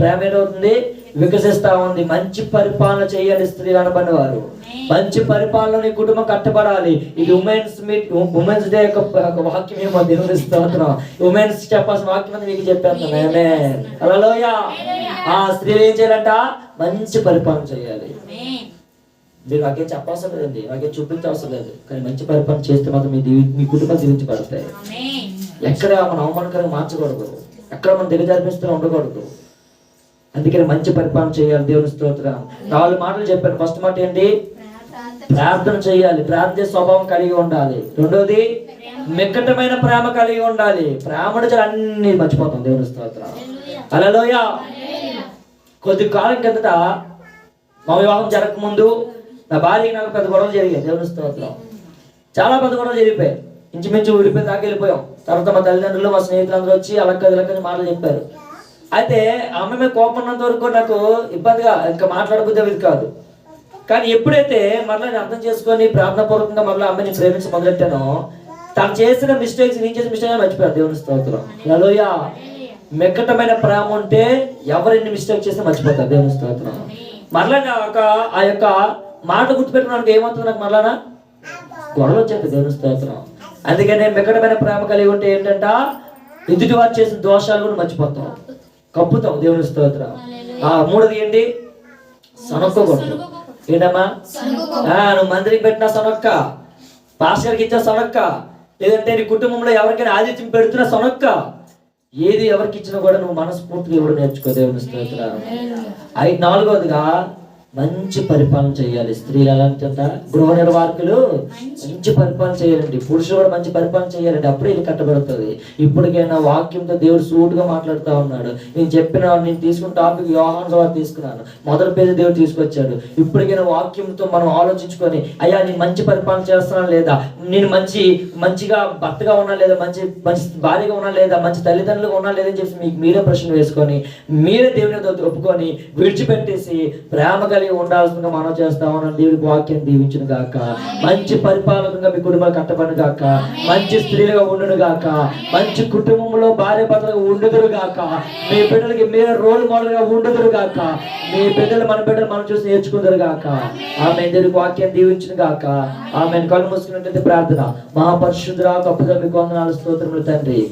ప్రేమ ఏదవుతుంది వికసిస్తా ఉంది. మంచి పరిపాలన చేయాలి స్త్రీలు అనబడిన వారు మంచి పరిపాలన కుటుంబం కట్టబడాలి. ఇది ఉమెన్స్ మీట్ ఉమెన్స్ డే యొక్క వాక్యం ఏమో దేవుని స్తోత్రం. ఉమెన్స్ చెప్పాల్సిన వాక్యం అని మీకు చెప్పేస్తాను. నేనే అలలోయ ఆ స్త్రీలు ఏం చేయాలంట? మంచి పరిపాలన చేయాలి. మీరు నాకేం చెప్పవసరం లేదండి. నాకేం చూపించవసరం లేదు. కానీ మంచి పరిపాలన చేస్తే మాత్రం మీ మీ కుటుంబాలు దీవించబడతాయి ఎక్కడ మనం అవమానకరంగా మార్చకూడదు. ఎక్కడ మనం దిగజారిపిస్తూ ఉండకూడదు. అందుకని మంచి పరిపాలన చేయాలి దేవుని స్తోత్రం. నాలుగు మాటలు చెప్పాను. ఫస్ట్ మాట ఏంటి? ప్రార్థన చేయాలి. ప్రార్థన స్వభావం కలిగి ఉండాలి. రెండోది మిక్కటమైన ప్రేమ కలిగి ఉండాలి. ప్రేమను అన్ని మర్చిపోతాం దేవుని స్తోత్రం. అలలోయ కొద్ది కాలం కిందట మా వివాహం జరగకముందు నా భార్య నాకు పెద్ద గొడవలు జరిగాయి దేవుని స్తోత్రం. చాలా పెద్ద గొడవలు జరిగిపోయాయి. ఇంచుమించు ఊడిపోయి దాకా వెళ్ళిపోయాం. తర్వాత మా తల్లిదండ్రులు మా స్నేహితులందరూ వచ్చి అలక్క ఇలక్కని మాటలు చెప్పారు. అయితే ఆమె మీద కోపం ఉన్నంత వరకు నాకు ఇబ్బందిగా ఇంకా మాట్లాడబుద్ధి అవి కాదు. కానీ ఎప్పుడైతే మరలా నేను అర్థం చేసుకొని ప్రార్థనాపూర్వకంగా మరలా అమ్మని ప్రేమించి మొదలెట్టానో తను చేసిన మిస్టేక్స్ నేను చేసిన మిస్టేక్ మర్చిపోయాను. దేవుని స్తోత్రం. హలోయ మెక్కటమైన ప్రేమ ఉంటే ఎవరు ఎన్ని మిస్టేక్ చేస్తే మర్చిపోతారు. దేవుని స్తోత్రం. మరలా నా ఒక ఆ యొక్క మాట గుర్తుపెట్టుకున్నానికి ఏమవుతుంది నాకు మరలానా? గొడవ వచ్చేది దేవుని స్తోత్రం. అందుకనే మెక్కటమైన ప్రేమ కలిగి ఉంటే ఏంటంటే? ఎదుటి వారు చేసిన దోషాలు కూడా మర్చిపోతాం. కప్పుతాం దేవుని స్తోత్రం. ఆ మూడోది ఏంటి? సనొక్కకూడదు ఏంటమ్మా? నువ్వు మందిరికి పెట్టిన సొనొక్క. పాస్టర్కి ఇచ్చిన సొనొక్క. లేదంటే నీ కుటుంబంలో ఎవరికైనా ఆదిత్యం పెడుతున్న సొనొక్క. ఏది ఎవరికి ఇచ్చినా కూడా నువ్వు మనస్ఫూర్తిగా ఇవ్వడం నేర్చుకో దేవుని స్తోత్రం. ఐదు నాలుగోదిగా మంచి పరిపాలన చేయాలి. స్త్రీలు ఎలాంటి గృహ నిర్వాహకులు మంచి పరిపాలన చేయాలండి. పురుషులు కూడా మంచి పరిపాలన చేయాలండి. అప్పుడే ఇది కట్టబడుతుంది. ఇప్పటికైనా వాక్యంతో దేవుడు సూటుగా మాట్లాడుతూ ఉన్నాడు. నేను చెప్పిన నేను తీసుకున్న టాపిక్ యోహాన్ ద్వారా తీసుకున్నాను. మొదటి పేరు దేవుడు తీసుకొచ్చాడు. ఇప్పటికైనా వాక్యంతో మనం ఆలోచించుకొని అయ్యా నేను మంచి పరిపాలన చేస్తున్నాను లేదా? నేను మంచి మంచిగా భర్తగా ఉన్నా లేదా? మంచి మంచి భార్యగా ఉన్నా లేదా? మంచి తల్లిదండ్రులుగా ఉన్నా లేదని చెప్పి మీకు మీరే ప్రశ్న వేసుకొని మీరే దేవుని ఒప్పుకొని విడిచిపెట్టేసి ప్రేమ కలిగి ఉండాల్సిందిగా మనం చేస్తామని దేవుడికి వాక్యం దీవించును గాక. మంచి పరిపాలనగా మీ కుటుంబాలు కట్టబడిన గాక. మంచి స్త్రీలుగా ఉండును గాక. మంచి కుటుంబంలో భార్య భర్తలుగా ఉండుదురు గాక. మీ బిడ్డలకి మీరే రోల్ మోడల్గా ఉండుదురు గాక. మీ బిడ్డలు మన బిడ్డలు మనం చూసి నేర్చుకుందరు గాక. ఆమె దేవుడికి వాక్యం దీవించును గాక. ఆమె కళ్ళు మూసుకున్నట్లయితే ప్రార్థన. మహాపరిశుద్ధురా గొప్పగా మీకు వందనాలు స్తోత్రములు తండ్రి.